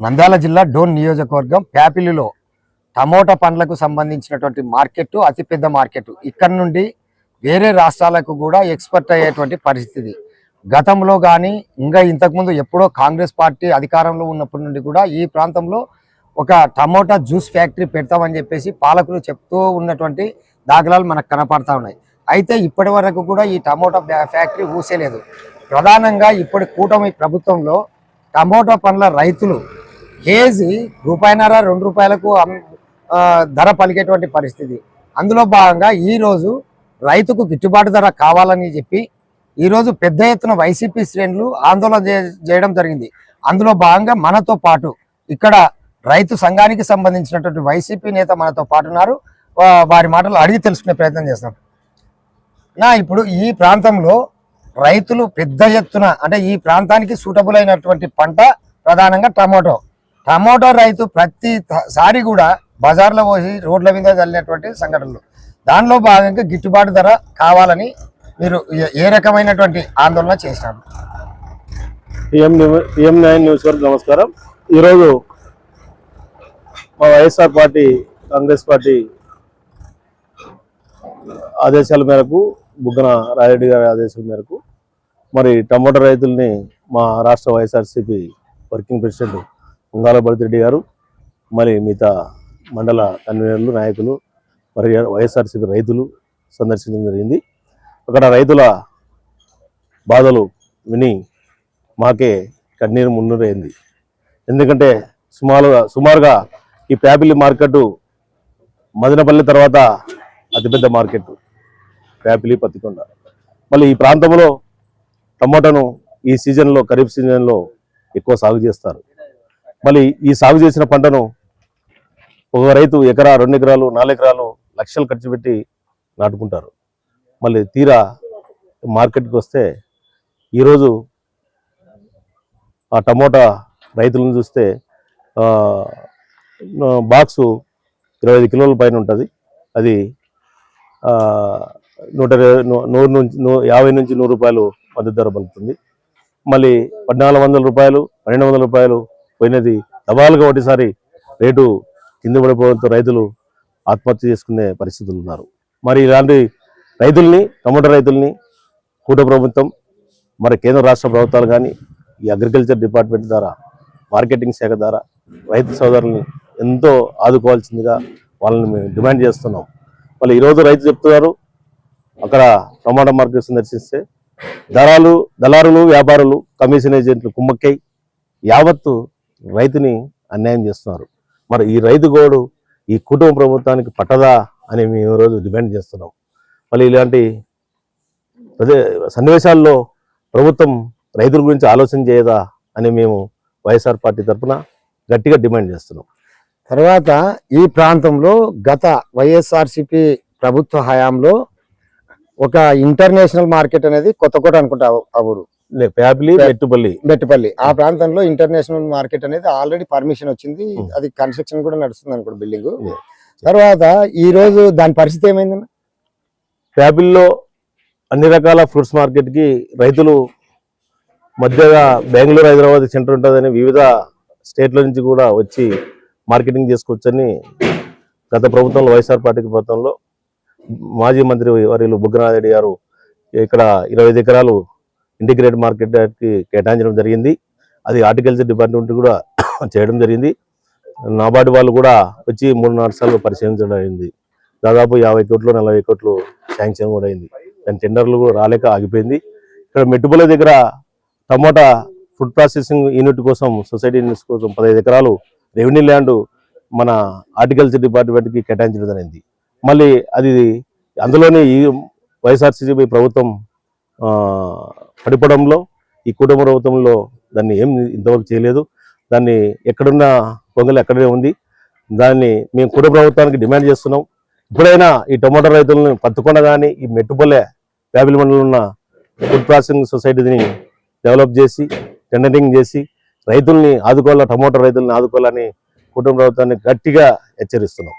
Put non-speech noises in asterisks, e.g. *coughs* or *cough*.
నంద్యాల జిల్లా డోన్ నియోజకవర్గం ప్యాపిలిలో టమోటా పండ్లకు సంబంధించినటువంటి మార్కెట్ అతిపెద్ద మార్కెట్ ఇక్కడ నుండి వేరే రాష్ట్రాలకు కూడా ఎక్స్పర్ట్ అయ్యేటువంటి పరిస్థితి. గతంలో కానీ ఇంకా ఇంతకుముందు ఎప్పుడో కాంగ్రెస్ పార్టీ అధికారంలో ఉన్నప్పటి నుండి కూడా ఈ ప్రాంతంలో ఒక టమోటా జ్యూస్ ఫ్యాక్టరీ పెడతామని చెప్పేసి పాలకులు చెప్తూ ఉన్నటువంటి దాఖలాలు మనకు కనపడతా ఉన్నాయి. అయితే ఇప్పటి వరకు కూడా ఈ టమోటా ఫ్యాక్టరీ ఊసేలేదు. ప్రధానంగా ఇప్పటి కూటమి ప్రభుత్వంలో టమోటా పండ్ల రైతులు కేజీ రూపాయినర రెండు రూపాయలకు ధర పలికేటువంటి పరిస్థితి. అందులో భాగంగా ఈరోజు రైతుకు గిట్టుబాటు ధర కావాలని చెప్పి ఈరోజు పెద్ద ఎత్తున వైసీపీ శ్రేణులు ఆందోళన చేయడం జరిగింది. అందులో భాగంగా మనతో పాటు ఇక్కడ రైతు సంఘానికి సంబంధించినటువంటి వైసీపీ నేత మనతో పాటు ఉన్నారు. వారి మాటలు అడిగి తెలుసుకునే ప్రయత్నం చేస్తాం. నా ఇప్పుడు ఈ ప్రాంతంలో రైతులు పెద్ద ఎత్తున అంటే ఈ ప్రాంతానికి సూటబుల్ అయినటువంటి పంట ప్రధానంగా టమాటో. టమోటా రైతు ప్రతి త- సారి కూడా బజార్లో పోసి రోడ్ల మీద చల్లినటువంటి సంఘటనలు. దానిలో భాగంగా గిట్టుబాటు ధర కావాలని మీరు ఏ- రకమైనటువంటి ఆందోళన చేసినారు? పిఎం పిఎం నైన్ న్యూస్ వారికి నమస్కారం. ఈరోజు మా వైఎస్ఆర్ పార్టీ కాంగ్రెస్ పార్టీ ఆదేశాల మేరకు బుగ్గన రాయరెడ్డి గారి ఆదేశాల మేరకు మరి టమోటా రైతుల్ని మా రాష్ట్ర వైఎస్ఆర్సీపీ వర్కింగ్ ప్రెసిడెంట్ ఉంగాల భరతిరెడ్డి గారు మరి మిగతా మండల కన్వీనర్లు నాయకులు మరి వైఎస్ఆర్సీపీ రైతులు సందర్శించడం జరిగింది. అక్కడ రైతుల బాధలు విని మాకే కన్నీరు మున్నూరైంది. ఎందుకంటే సుమారుగా సుమారుగా ఈ ప్యాపిలి మార్కెట్ మదనపల్లి తర్వాత అతిపెద్ద మార్కెట్ ప్యాపిలి పత్తికొండ. మళ్ళీ ఈ ప్రాంతంలో టమోటాను ఈ సీజన్లో ఖరీఫ్ సీజన్లో ఎక్కువ సాగు చేస్తారు. మళ్ళీ ఈ సాగు చేసిన పంటను ఒక రైతు ఎకరా రెండు ఎకరాలు నాలుగు ఎకరాలు లక్షలు ఖర్చు పెట్టి నాటుకుంటారు. మళ్ళీ తీరా మార్కెట్కి వస్తే ఈరోజు ఆ టమోటా రైతులను చూస్తే బాక్సు ఇరవై ఐదు కిలోల పైన ఉంటుంది. అది నూట ఇరవై- నూరు నుంచి నూ- యాభై నుంచి నూరు రూపాయలు మద్దతు ధర పలుకుతుంది. మళ్ళీ పద్నాలుగు వందల రూపాయలు పన్నెండు వందల రూపాయలు పోయినది. దబాలుగా ఒకటిసారి రేటు కింద పడిపోవడంతో రైతులు ఆత్మహత్య చేసుకునే పరిస్థితులు ఉన్నారు. మరి ఇలాంటి రైతుల్ని టమోటా రైతుల్ని కూట ప్రభుత్వం మరి కేంద్ర రాష్ట్ర ప్రభుత్వాలు కానీ ఈ అగ్రికల్చర్ డిపార్ట్మెంట్ ద్వారా మార్కెటింగ్ శాఖ ద్వారా రైతు సోదరుల్ని ఎంతో ఆదుకోవాల్సిందిగా వాళ్ళని మేము డిమాండ్ చేస్తున్నాం. మళ్ళీ ఈరోజు రైతు చెప్తున్నారు అక్కడ టమాటా మార్కెట్ సందర్శిస్తే దళాలు దళారులు వ్యాపారులు కమిషన్ ఏజెంట్లు కుమ్మక్కై యావత్తు రైతుని అన్యాయం చేస్తున్నారు. మరి ఈ రైతు గోడు ఈ కుటుంబ ప్రభుత్వానికి పట్టదా అని మేము ఈరోజు డిమాండ్ చేస్తున్నాం. మళ్ళీ ఇలాంటి అదే సన్నివేశాల్లో ప్రభుత్వం రైతుల గురించి ఆలోచన చేయదా అని మేము వైఎస్ఆర్ పార్టీ తరఫున గట్టిగా డిమాండ్ చేస్తున్నాం. తర్వాత ఈ ప్రాంతంలో గత వైఎస్ఆర్సిపి ప్రభుత్వ హయాంలో ఒక ఇంటర్నేషనల్ మార్కెట్ అనేది కొత్త కోట అనుకుంటా ఊరు. ప్యాపిలి మెట్టుపల్లి. బెట్టుపల్లి ఆ ప్రాంతంలో ఇంటర్నేషనల్ మార్కెట్ అనేది ఆల్రెడీ పర్మిషన్ వచ్చింది. Hmm. అది కన్స్ట్రక్షన్ కూడా నడుస్తుంది అనుకోండి బిల్డింగ్. తర్వాత ఈ రోజు దాని పరిస్థితి ఏమైందన్న ప్యాపిల్లో అన్ని రకాల ఫ్రూట్స్ మార్కెట్కి రైతులు మధ్యగా బెంగళూరు హైదరాబాద్ సెంటర్ ఉంటుందని వివిధ స్టేట్ల నుంచి కూడా వచ్చి మార్కెటింగ్ చేసుకోవచ్చని గత ప్రభుత్వంలో వైఎస్ఆర్ పార్టీ ప్రభుత్వంలో మాజీ మంత్రి వర్యులు బుగ్గనారెడ్డి గారు ఇక్కడ ఇరవై ఐదు ఎకరాలు ఇంటిగ్రేటెడ్ మార్కెట్కి కేటాయించడం జరిగింది. అది హార్టికల్చర్ డిపార్ట్మెంట్ కూడా *coughs* చేయడం జరిగింది. నాబార్డు వాళ్ళు కూడా వచ్చి మూడు నాలుగు సార్లు పరిశీలించడం అయింది దాదాపు యాభై కోట్లు నలభై కోట్లు శాంక్షన్ కూడా అయింది. దాని టెండర్లు కూడా రాలేక ఆగిపోయింది. ఇక్కడ మెట్టుపల్లి దగ్గర టమోటా ఫుడ్ ప్రాసెసింగ్ యూనిట్ కోసం సొసైటీ యూనిట్స్ కోసం పదహైదు ఎకరాలు రెవెన్యూ ల్యాండ్ మన హార్టికల్చర్ డిపార్ట్మెంట్కి కేటాయించడం జరిగింది. మళ్ళీ అది అందులోనే ఈ వైఎస్ఆర్సీపీ ప్రభుత్వం పడిపడంలో ఈ కుటుంబ ప్రభుత్వంలో దాన్ని ఏం ఇంతవరకు చేయలేదు. దాన్ని ఎక్కడున్న పొంగల్ ఎక్కడనే ఉంది. దాన్ని మేము కుటుంబ ప్రభుత్వానికి డిమాండ్ చేస్తున్నాం. ఇప్పుడైనా ఈ టొమాటో రైతులను పత్తుకొండ కానీ ఈ మెట్టుపల్లె ప్యాబిల్ మండలం ఉన్న ఫుడ్ ప్రాసెసింగ్ సొసైటీని డెవలప్ చేసి టెండరింగ్ చేసి రైతుల్ని ఆదుకోవాలా టమోటా రైతుల్ని ఆదుకోవాలని కుటుంబ ప్రభుత్వాన్ని గట్టిగా హెచ్చరిస్తున్నాం.